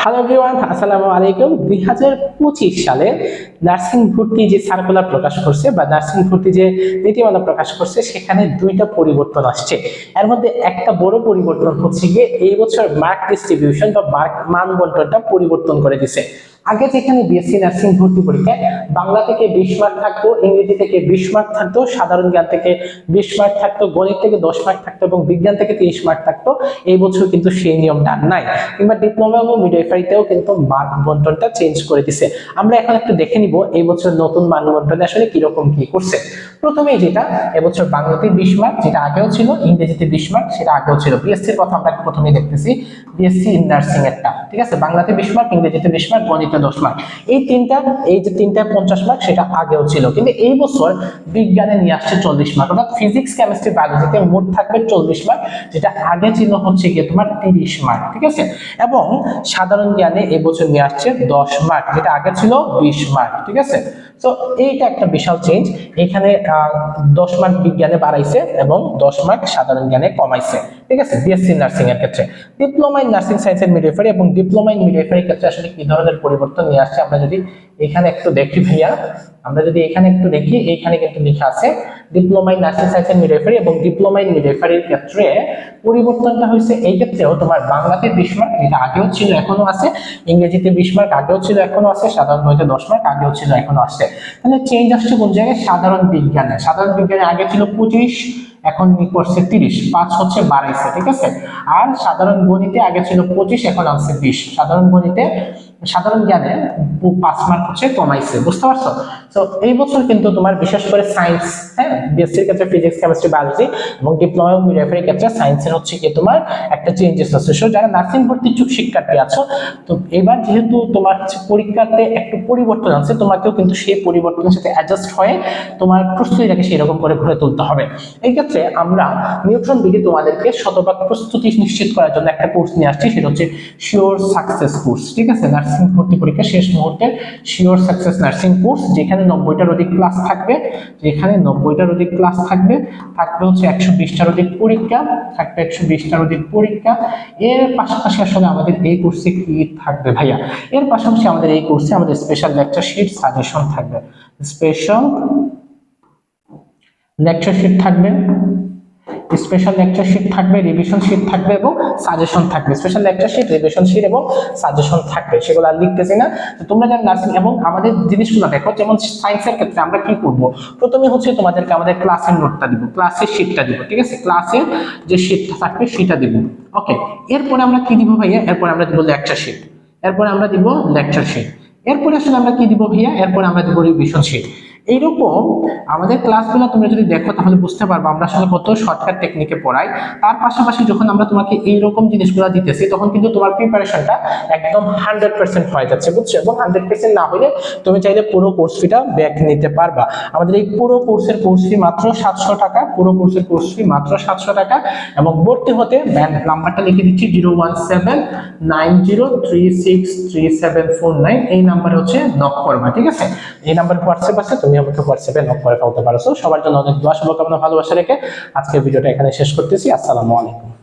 Hello V1 আসসালামু আলাইকুম। দুই হাজার পঁচিশ সালে নার্সিং ভর্তি যে সার্কুলার প্রকাশ করছে বা নার্সিং ভর্তি যে নীতিমালা প্রকাশ করছে, সেখানে দুইটা পরিবর্তন আসছে। এর মধ্যে একটা বড় পরিবর্তন হচ্ছে গিয়ে এই বছর মার্ক ডিস্ট্রিবিউশন বা মার্ক মান বন্টনটা পরিবর্তন করে দিছে। আগে যেখানে বিএসসি নার্সিং ভর্তি পরীক্ষায়, বাংলা থেকে বিশ মার্ক থাকতো, ইংরেজি থেকে বিশ মার্ক থাকতো, সাধারণ জ্ঞান থেকে বিশ মার্ক থাকতো, গণিত থেকে দশ মার্ক থাকতো এবং বিজ্ঞান থেকে তিরিশ মার্ক থাকতো, এই বছর কিন্তু সেই নিয়মটা নাই। কিংবা ডিপ্লোমা এবং মিডওয়াইফারিতেও কিন্তু মার্ক বন্টনটা চেঞ্জ করে দিছে। আমরা এখন একটু দেখে নিব এই বছর নতুন মান বন্টনে আসলে কীরকম কি করছে। প্রথমেই যেটা এবছর বাংলাতে বিশ মার্ক যেটা আগেও ছিল, ইংরেজিতে বিশ মার্ক সেটা আগেও ছিল। বিএসসির কথা আমরা প্রথমেই দেখতেছি। বিএসসি ইন নার্সিং এরটা ঠিক আছে? বাংলাতে বিশ মার্ক ইংরেজিতে বিশ মার্ক গণিতে দশ মার্ক এই তিনটা, এই যে তিনটা পঞ্চাশ মার্ক সেটা আগেও ছিল। কিন্তু এই বছর বিজ্ঞানে নিয়ে আসছে চল্লিশ মার্ক অর্থাৎ ফিজিক্স কেমিস্ট্রি বায়োলজিতে মোট থাকবে চল্লিশ মার্ক যেটা আগে ছিল হচ্ছে গিয়ে তোমার তিরিশ মার্ক ঠিক আছে? এবং সাধারণ জ্ঞানে এবছর নিয়ে আসছে দশ মার্ক যেটা আগে ছিল বিশ মার্ক ঠিক আছে? তো এইটা একটা বিশাল চেঞ্জ এখানে দশ মার্ক বিজ্ঞানে বাড়াইছে এবং দশ মার্ক সাধারণ জ্ঞানে কমাইছে, ঠিক আছে? বিএসসি নার্সিং এর ক্ষেত্রে। Diploma in nursing science and midwifery এবং ডিপ্লোমা ইন মিডওয়াইফারি ক্ষেত্রে আসলে কি ধরনের পরিবর্তন নিয়ে আসছে। আমরা যদি এখানে একটু দেখি ভাইয়া, আমরা যদি এখানে একটু দেখি এখানে কিন্তু লেখা আছে diploma in nursing science and midwifery এবং ডিপ্লোমা ইন মিডওয়াইফারির ক্ষেত্রে পরিবর্তনটা হয়েছে এই ক্ষেত্রেও। তোমার বাংলাতে বিশ মার্ক যেটা আগেও ছিল, এখনও আছে। ইংরেজিতে বিশ মার্ক আগেও ছিল, এখনও আছে। সাধারণ গণিতে দশ মার্ক আগেও ছিল, এখনও আছে। তাহলে চেঞ্জ আসছে কোন জায়গায়? সাধারণ বিজ্ঞানে। সাধারণ বিজ্ঞানে আগে ছিল পঁচিশ, এখন করছে তিরিশ। পাঁচ হচ্ছে বাড়াইছে, ঠিক আছে? আর সাধারণ গণিতে আগে ছিল পঁচিশ, এখন আছে বিশ। সাধারণ গণিতে সাধারণ জ্ঞানে পাঁচ মার্ক হচ্ছে কমাইছে, বুঝতে পারছ? তো এই বছর কিন্তু তোমার বিশেষ করে সায়েন্স হ্যাঁ? বিএসসির ক্ষেত্রে ফিজিক্স কেমিস্ট্রি বায়োলজি এবং ডিপ্লোমা এবং মিডওয়াইফারির ক্ষেত্রে সায়েন্সের হচ্ছে কি তোমার একটা চেঞ্জেস আছে সো যারা নার্সিং ভর্তি ইচ্ছুক শিক্ষার্থী আছো, তো এবার যেহেতু তোমার হচ্ছে পরীক্ষাতে একটু পরিবর্তন আছে তোমাকেও কিন্তু সেই পরিবর্তনের সাথে অ্যাডজাস্ট হয়ে তোমার প্রস্তুতিটাকে সেই রকম করে গড়ে তুলতে হবে। এই ক্ষেত্রে আমরা নিউট্রন বিডি তোমাদেরকে শতভাগ প্রস্তুতি নিশ্চিত করার জন্য একটা কোর্স নিয়ে আসছি, সেটা হচ্ছে শিওর সাকসেস কোর্স ঠিক আছে? নার্সিং ভর্তি পরীক্ষা শেষ মুহূর্তে শিওর সাকসেস নার্সিং কোর্স যেখানে নব্বইটার অধিক ক্লাস থাকবে। যেখানে নব্বইটার অধিক ক্লাস থাকবে থাকবে হচ্ছে একশো বিশটার অধিক পরীক্ষা, থাকবে একশো বিশটার অধিক পরীক্ষা। এর পাশাপাশি আসলে আমাদের এই কোর্সে কি থাকবে ভাইয়া? এর পাশাপাশি আমাদের এই কোর্সে আমাদের স্পেশাল লেকচার শিট সাজেশন থাকবে। স্পেশাল লেকচার শিট থাকবে। স্পেশাল লেকচার শিট থাকবে রিভিশন শিট থাকবে এবং সাজেশন থাকবে। Special lecture sheet revision sheet এবং সাজেশন থাকবে, সেগুলো আর লিখতেছি না। তো তোমরা যারা নার্সিং এবং আমাদের জিনিসগুলো দেখো, যেমন সায়েন্সের ক্ষেত্রে আমরা কি করব? প্রথমে হচ্ছে তোমাদেরকে আমাদের ক্লাসের নোটটা দিব ক্লাসের শিটটা দিব, ঠিক আছে? ক্লাসের যে শিটটা থাকবে, সেটা দিব। ওকে এরপরে আমরা কি দিব ভাইয়া? এরপরে আমরা দিব লেকচার শিট এরপরে আমরা দিব লেকচার শিট এরপরে আসলে আমরা কি দিব ভাইয়া? এরপরে আমরা দিব রিভিশন শিট এইরকম আমাদের ক্লাসগুলো তোমরা যদি দেখো, তাহলে বুঝতে পারব আমরা আসলে কত শর্টকাট টেকনিকে পড়াই। তার পাশাপাশি যখন আমরা তোমাকে এইরকম জিনিসগুলো দিতেছি, তখন কিন্তু তোমার প্রিপারেশনটা একদম হান্ড্রেড পার্সেন্ট হয়ে যাচ্ছে, বুঝছ? এবং হান্ড্রেড পার্সেন্ট না হলে তুমি চাইলে পুরো কোর্স ফিটা ব্যাক নিতে পারবা। আমাদের এই পুরো কোর্সের কোর্স ফি মাত্র সাতশো টাকা, পুরো কোর্সের কোর্স ফি মাত্র সাতশো টাকা এবং ভর্তি হতে নাম্বারটা লিখে দিচ্ছি zero one seven nine zero three six three seven four nine এই নাম্বারে হচ্ছে নক করবা, ঠিক আছে? এই নাম্বার হোয়াটসঅ্যাপ আছে তুমি আমাকে হোয়াটসঅ্যাপে নক করে ফেলতে পারো। সবার জন্য অনেক দোয়া, শুভকামনা, ভালোবাসা রেখে আজকের ভিডিওটা এখানে শেষ করতেছি। আসসালামু আলাইকুম।